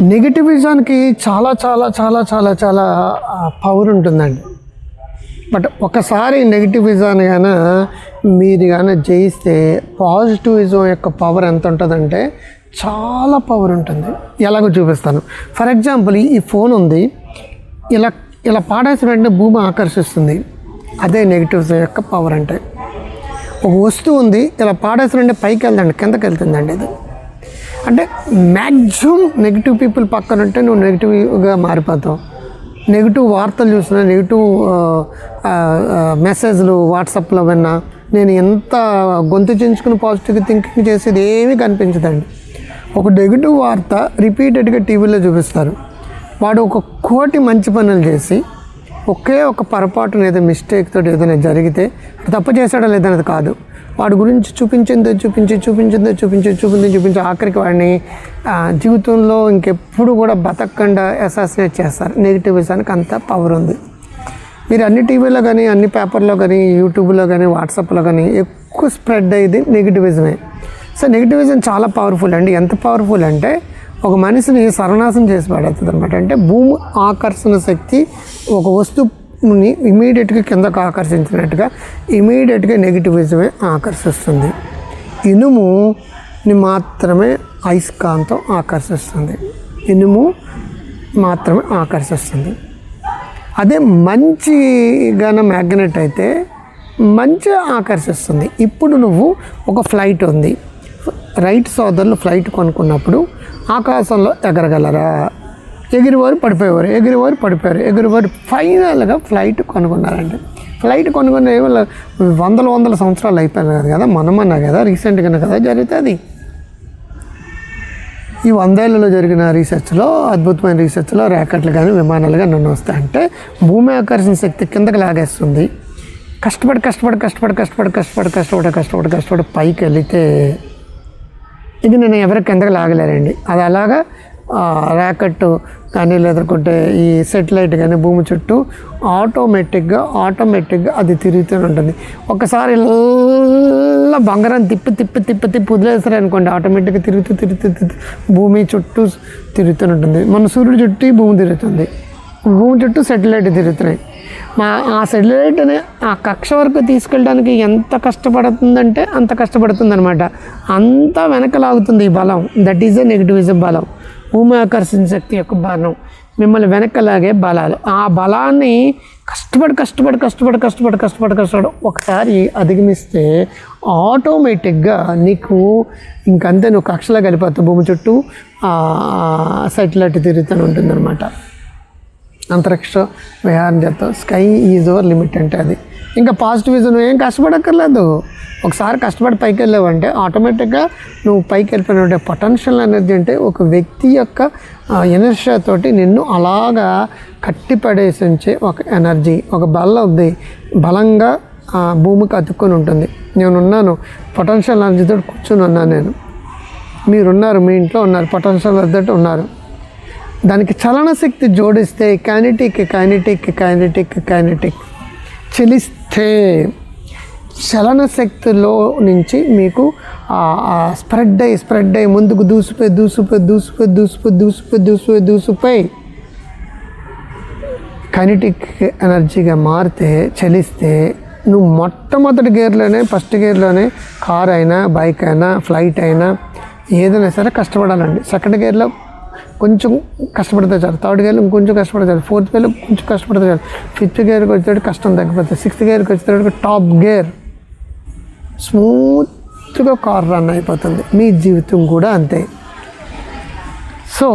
నెగిటివిజానికి చాలా చాలా చాలా చాలా చాలా పవర్ ఉంటుందండి. బట్ ఒకసారి నెగిటివిజాన్ని కానీ మీరు కానీ జయిస్తే పాజిటివిజం యొక్క పవర్ ఎంత ఉంటుందంటే చాలా పవర్ ఉంటుంది. ఎలాగో చూపిస్తాను. ఫర్ ఎగ్జాంపుల్ ఈ ఫోన్ ఉంది. ఇలా ఇలా పాడేసిన వెంటనే భూమి ఆకర్షిస్తుంది. అదే నెగిటివిజం యొక్క పవర్ అంటే. ఒక వస్తువు ఉంది. ఇలా పాడేసిన వెంటనే పైకి వెళ్దండి. కిందకి వెళ్తుందండి ఇది. అంటే మ్యాక్సిమం నెగిటివ్ పీపుల్ పక్కన ఉంటే నువ్వు నెగిటివ్గా మారిపోతావు. నెగిటివ్ వార్తలు చూసినా నెగిటివ్ మెసేజ్లు వాట్సాప్లో విన్నా నేను ఎంత గొంతు చించుకుని పాజిటివ్ థింకింగ్ చేసేది ఏమీ కనిపించదండి. ఒక నెగిటివ్ వార్త రిపీటెడ్గా టీవీలో చూపిస్తారు. వాడు ఒక కోటి మంచి పనులు చేసి ఒకే ఒక పొరపాటున ఏదో మిస్టేక్ తోటి ఏదైనా జరిగితే తప్పు చేశాడో లేదనేది కాదు. వాడి గురించి చూపించిందో చూపించి చూపించిందో చూపించి చూపించి చూపించి ఆఖరికి వాడిని జీవితంలో ఇంకెప్పుడు కూడా బతకకుండా అసాసినేట్ చేస్తారు. నెగిటివిజానికి అంత పవర్ ఉంది. మీరు అన్ని టీవీలో కానీ అన్ని పేపర్లో కానీ యూట్యూబ్లో కానీ వాట్సాప్లో కానీ ఎక్కువ స్ప్రెడ్ అయ్యేది నెగిటివిజమే సో నెగిటివిజం చాలా పవర్ఫుల్ అండి. ఎంత పవర్ఫుల్ అంటే ఒక మనిషిని సర్వనాశనం చేసి పడేస్తుంది అనమాట అంటే భూమి ఆకర్షణ శక్తి ఒక వస్తువు ని ఇమీడియట్గా కిందకు ఆకర్షించినట్టుగా ఇమీడియట్గా నెగిటివిజమే ఆకర్షిస్తుంది. ఇనుముని మాత్రమే అయస్కాంతం ఆకర్షిస్తుంది. ఇనుము మాత్రమే ఆకర్షిస్తుంది. అదే మంచి గన మ్యాగ్నెట్ అయితే మంచి ఆకర్షిస్తుంది. ఇప్పుడు నువ్వు ఒక ఫ్లైట్ ఉంది. రైట్ సోదరులు ఫ్లైట్ కొనుక్కున్నప్పుడు ఆకాశంలో ఎగరగలరా? ఎగిరివారు పడిపోయేవారు ఎగిరివారు పడిపోయారు. ఎగిరివారు ఫైనల్గా ఫ్లైట్ కొనుక్కున్నారండి ఫ్లైట్ కొనుక్కున్న ఏమో వందల వందల సంవత్సరాలు అయిపోయినాయి కదా మనమన్నా కదా రీసెంట్గానే కదా జరుగుతుంది? ఈ వందేళ్ళలో జరిగిన రీసెర్చ్లో అద్భుతమైన రీసెర్చ్లో ర్యాకెట్లు కానీ విమానాలు కానీ నన్ను వస్తాయంటే భూమి ఆకర్షణ శక్తి కిందకి లాగేస్తుంది. కష్టపడి కష్టపడి కష్టపడి కష్టపడి కష్టపడి కష్టపడి కష్టపడి కష్టపడి పైకి వెళితే ఇది నేను ఎవరికి కిందకి లాగలేరండి. అది అలాగా ర్యాకెట్ కానీ లేదనుకుంటే ఈ సెటిలైట్ కానీ భూమి చుట్టూ ఆటోమేటిక్గా ఆటోమేటిక్గా అది తిరుగుతూనే ఉంటుంది. ఒకసారి ఇలా బంగారం తిప్పి తిప్పి తిప్పి తిప్పి వదిలేస్తారు అనుకోండి. ఆటోమేటిక్గా తిరుగుతూ తిరుగుతూ భూమి చుట్టూ తిరుగుతూనే ఉంటుంది. మన సూర్యుడు చుట్టూ భూమి తిరుగుతుంది. భూమి చుట్టూ సెటిలైట్ తిరుగుతున్నాయి. మా ఆ సెటిలైట్ని ఆ కక్ష వరకు తీసుకెళ్ళడానికి ఎంత కష్టపడుతుందంటే అంత కష్టపడుతుంది అనమాట అంత వెనక లాగుతుంది ఈ బలం. దట్ ఈజ్ ఎ నెగిటివిజం బలం. భూమాకర్షణ శక్తి యొక్క బాణం. మిమ్మల్ని వెనకలాగే బలాలు. ఆ బలాన్ని కష్టపడి కష్టపడి కష్టపడి కష్టపడి కష్టపడి కష్టపడి ఒకసారి అధిగమిస్తే ఆటోమేటిక్గా నీకు ఇంకంతే నువ్వు కక్షలా కలిపోతావు. భూమి చుట్టూ సెటిలైట్ తిరుగుతూనే ఉంటుందన్నమాట. అంతరిక్ష విహారం చేస్తావు. స్కై ఈజ్ ఓవర్ లిమిట్ అంటే అది. ఇంకా పాజిటివిజం నువ్వు ఏం కష్టపడక్కర్లేదు. ఒకసారి కష్టపడి పైకి వెళ్ళావంటే ఆటోమేటిక్గా నువ్వు పైకి వెళ్ళిపోయిన పొటెన్షియల్ ఎనర్జీ అంటే ఒక వ్యక్తి యొక్క ఎనర్జీ తోటి నిన్ను అలాగా కట్టిపడేసించే ఒక ఎనర్జీ ఒక బలం ఉంది. బలంగా ఆ భూమికి అతుక్కొని ఉంటుంది. నేనున్నాను పొటెన్షియల్ ఎనర్జీతో కూర్చొని ఉన్నాను నేను. మీరున్నారు మీ ఇంట్లో ఉన్నారు పొటెన్షియల్ ఎనర్జీ ఉన్నారు. దానికి చలన శక్తి జోడిస్తే కైనటిక్ కైనటిక్ కైనటిక్ కైనటిక్ చలిస్తే చలన శక్తిలో నుంచి మీకు స్ప్రెడ్ అయ్యి స్ప్రెడ్ అయ్యి ముందుకు దూసిపోయి దూసిపోయి దూసిపోయి దూసిపోయి దూసిపోయి దూసిపోయి దూసిపోయి కైనటిక్ ఎనర్జీగా మారితే చలిస్తే నువ్వు మొట్టమొదటి గేర్లోనే ఫస్ట్ గేర్లోనే కార్ అయినా బైక్ అయినా ఫ్లైట్ అయినా ఏదైనా సరే కష్టపడాలండి. సెకండ్ గేర్లో కొంచెం కష్టపడితే చాలు. థర్డ్ గేర్లో ఇంకొంచెం కష్టపడితే చాలు. ఫోర్త్ గేర్లో కొంచెం కష్టపడితే చాలు. ఫిఫ్త్ గేర్కి వచ్చేటప్పుడు కష్టం తగ్గిపోతుంది సిక్స్త్ గేర్కి వచ్చేటప్పుడు టాప్ గేర్. స్మూత్గా కార్ రన్ అయిపోతుంది. మీ జీవితం కూడా అంతే. సో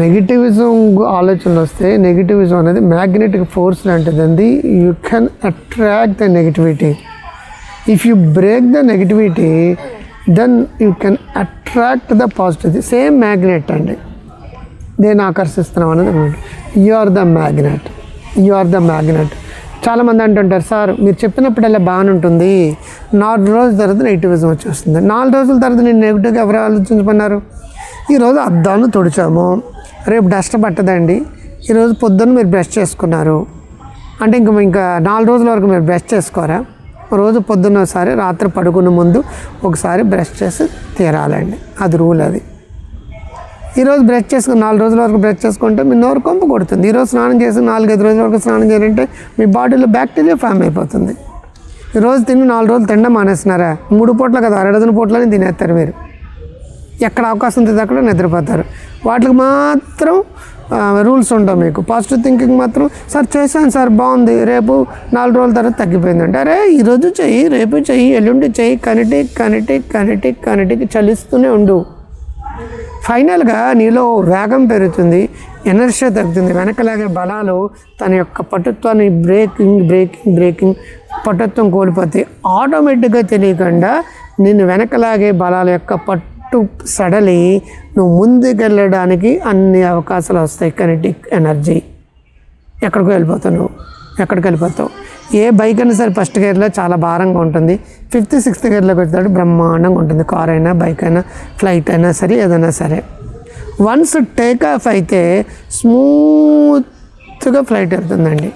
నెగిటివిజం ఆలోచనలు వస్తే నెగిటివిజం అనేది మ్యాగ్నెటిక్ ఫోర్స్ లాంటిది అండి you can attract the negativity if you break the negativity then you can attract the positive same magnet అండి. దేన్ని ఆకర్షిస్తున్నాం అనేది you are the magnet you are the magnet చాలామంది అంటుంటారు సార్ మీరు చెప్పినప్పుడల్లా బాగానే ఉంటుంది నాలుగు రోజుల తర్వాత నెగిటివిజం వచ్చేస్తుంది. నాలుగు రోజుల తర్వాత నేను నెగిటివ్గా ఎవరు ఆలోచించమన్నారు? ఈరోజు అద్దాలను తుడిచాము. రేపు డస్ట్ పట్టదండి. ఈరోజు పొద్దున్న మీరు బ్రష్ చేసుకున్నారు. అంటే ఇంక ఇంకా నాలుగు రోజుల వరకు మీరు బ్రష్ చేసుకోరా? రోజు పొద్దున్న ఒకసారి రాత్రి పడుకునే ముందు ఒకసారి బ్రష్ చేసి తీరాలండి. అది రూల్ అది. ఈరోజు బ్రష్ చేసుకుని నాలుగు రోజుల వరకు బ్రష్ చేసుకుంటే మీ నోరు కొంపు కొడుతుంది. ఈరోజు స్నానం చేసి నాలుగైదు రోజుల వరకు స్నానం చేయాలంటే మీ బాడీలో బ్యాక్టీరియా ఫామ్ అయిపోతుంది. ఈరోజు తిని నాలుగు రోజులు తినడం మానేస్తున్నారా మూడు పూట్ల కదా అరడజన పూట్లని తినేస్తారు మీరు. ఎక్కడ అవకాశం ఉంటుంది అక్కడ నిద్రపోతారు. వాటికి మాత్రం రూల్స్ ఉండవు మీకు. పాజిటివ్ థింకింగ్ మాత్రం సార్ చేశాను సార్ బాగుంది. రేపు నాలుగు రోజుల తర్వాత తగ్గిపోయిందంటే అరే ఈరోజు చెయ్యి రేపు చెయ్యి ఎల్లుండి చెయ్యి కనిటి కనిటి కనిటి కనిటికి చలిస్తూనే ఉండు. ఫైనల్గా నీలో వేగం పెరుగుతుంది ఎనర్షియా తగ్గుతుంది. వెనకలాగే బలాలు తన యొక్క పటుత్వాన్ని బ్రేకింగ్ బ్రేకింగ్ బ్రేకింగ్ పటుత్వం కోల్పోతే ఆటోమేటిక్గా తెలియకుండా నేను వెనకలాగే బలాల యొక్క పట్టు సడలి నువ్వు ముందుకెళ్ళడానికి అన్ని అవకాశాలు వస్తాయి కనెటిక్ ఎనర్జీ ఎక్కడికో వెళ్ళిపోతావు నువ్వు ఎక్కడికి వెళ్ళిపోతావు? ఏ బైక్ అయినా సరే ఫస్ట్ గేర్లో చాలా భారంగా ఉంటుంది. ఫిఫ్త్ సిక్స్త్ గేర్లోకి వచ్చేటప్పుడు బ్రహ్మాండంగా ఉంటుంది. కార్ అయినా బైక్ అయినా ఫ్లైట్ అయినా సరే ఏదైనా సరే. వన్స్ టేక్ ఆఫ్ అయితే స్మూత్గా ఫ్లైట్ వెళ్తుందండి.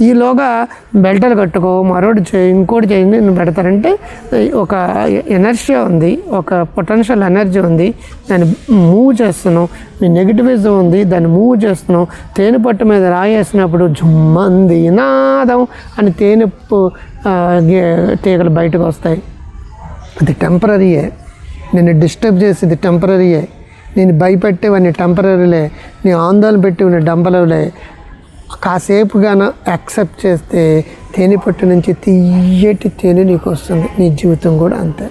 ఈలోగా బెల్టలు కట్టుకో మరోటి చేయి ఇంకోటి చేయి నేను పెడతారంటే ఒక ఎనర్జీ ఉంది ఒక పొటెన్షియల్ ఎనర్జీ ఉంది దాన్ని మూవ్ చేస్తున్నాం మీ నెగిటివిజం ఉంది దాన్ని మూవ్ చేస్తున్నాం తేనె పట్టు మీద రాయేసినప్పుడు జుమ్మంది నాదం అని తేనె గే- తీగలు బయటకు వస్తాయి. అది టెంపరీయే. నేను డిస్టర్బ్ చేసేది టెంపరీయే. నేను భయపెట్టేవన్నీ టెంపరీలే. నీ ఆందోళన పెట్టేవన్నీ డంపలలే కాసేపుగానో యాక్సెప్ట్ చేస్తే తేనె పట్టు నుంచి తీయటి తేనె నీకు వస్తుంది నీ జీవితం కూడా అంతే.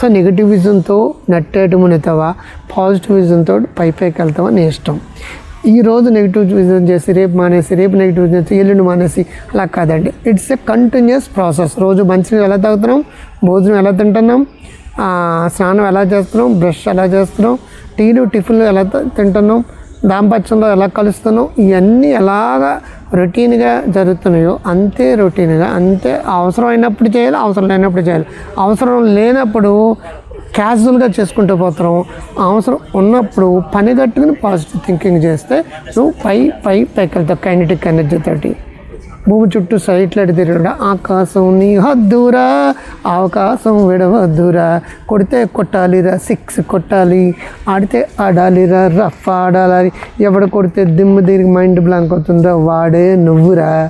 సో నెగిటివిజంతో నట్టేటమునితావా పాజిటివిజంతో పైపైకి వెళ్తావా? నీ ఇష్టం. ఈ రోజు నెగిటివ్ విజన్ చేసి రేపు మానేసి రేపు నెగిటివ్ విజన్ చేసి ఎల్లుండి మానేసి అలా కాదండి. ఇట్స్ ఎ కంటిన్యూస్ ప్రాసెస్ రోజు మంచినీళ్ళు ఎలా తాగుతున్నాం? భోజనం ఎలా తింటున్నాం? స్నానం ఎలా చేస్తున్నాం? బ్రష్ ఎలా చేస్తున్నాం? టీలు టిఫిన్లు ఎలా తింటున్నాం? దాంపత్యంలో ఎలా కలుస్తానో ఇవన్నీ ఎలాగా రొటీన్గా జరుగుతున్నాయో అంతే రొటీన్గా అంతే అవసరం అయినప్పుడు చేయాలి అవసరం లేనప్పుడు చేయాలి. అవసరం లేనప్పుడు క్యాజువల్గా చేసుకుంటూ పోతున్నాం అవసరం ఉన్నప్పుడు పని కట్టుకుని పాజిటివ్ థింకింగ్ చేస్తే నువ్వు పై పై పైకి వెళ్తావు కైనటిక్ ఎనర్జీ తోటి. భూమి చుట్టూ సైట్లడి తిరగడం. ఆకాశం నీ హద్దురా అవకాశం విడవద్దురా. కొడితే కొట్టాలిరా సిక్స్ కొట్టాలి. ఆడితే ఆడాలిరా రఫ్ ఆడాలి ఎవడ కొడితే దిమ్మ తిరిగి మైండ్ బ్లాంక్ అవుతుందా వాడే నువ్వురా.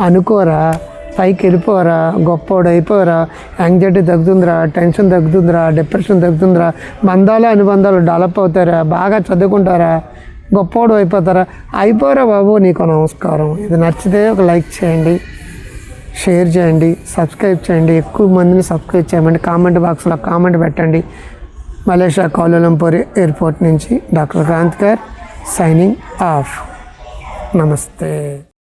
అనుకోరా. పైకి వెళ్ళిపోరా. గొప్పోడు అయిపోరా యాంగ్జైటీ తగ్గుతుందిరా టెన్షన్ తగ్గుతుందిరా డిప్రెషన్ తగ్గుతుందిరా. బంధాలు అనుబంధాలు డెవలప్ అవుతారా బాగా చదువుకుంటారా? గొప్పోడు అయిపోతారా? అయిపోరా బాబు నీకు నమస్కారం. ఇది నచ్చితే ఒక లైక్ చేయండి షేర్ చేయండి సబ్స్క్రైబ్ చేయండి. ఎక్కువ మందిని సబ్స్క్రైబ్ చేయమండి కామెంట్ బాక్స్లో కామెంట్ పెట్టండి. మలేషియా కౌలంపూర్ ఎయిర్పోర్ట్ నుంచి డాక్టర్ క్రాంత్ గారు సైనింగ్ ఆఫ్. నమస్తే.